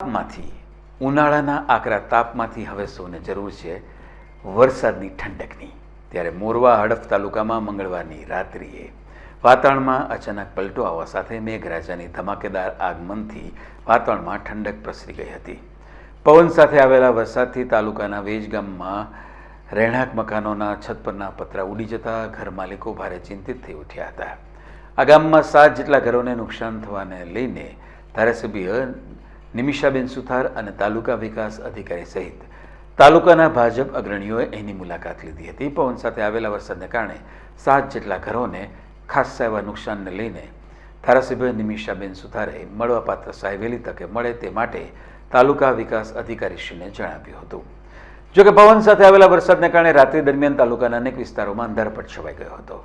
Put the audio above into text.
તાપમાંથી ઉનાળાના આકરા તાપમાંથી હવે સૌને જરૂર છે વરસાદની ઠંડકની. ત્યારે મોરવા હડફ તાલુકામાં મંગળવારની રાત્રિએ વાતાવરણમાં અચાનક પલટો આવવા સાથે મેઘરાજાની ધમાકેદાર આગમનથી વાતાવરણમાં ઠંડક પ્રસરી ગઈ હતી. પવન સાથે આવેલા વરસાદથી તાલુકાના વેજગામમાં રહેણાંક મકાનોના છત પરના પતરા ઉડી જતા ઘર માલિકો ભારે ચિંતિત થઈ ઉઠ્યા હતા. આ ગામમાં સાત જેટલા ઘરોને નુકસાન થવાને લઈને ધારાસભ્ય નિમિષાબેન સુથાર અને તાલુકા વિકાસ અધિકારી સહિત તાલુકાના ભાજપ અગ્રણીઓએ એની મુલાકાત લીધી હતી. પવન સાથે આવેલા વરસાદને કારણે સાત જેટલા ઘરોને ખાસ એવા નુકસાનને લઈને ધારાસભ્ય નિમિષાબેન સુથારે મળવાપાત્ર સહાય તકે મળે તે માટે તાલુકા વિકાસ અધિકારીશ્રીને જણાવ્યું હતું. જોકે પવન સાથે આવેલા વરસાદને કારણે રાત્રિ દરમિયાન તાલુકાના અનેક વિસ્તારોમાં અંધારપટ છવાઈ ગયો હતો.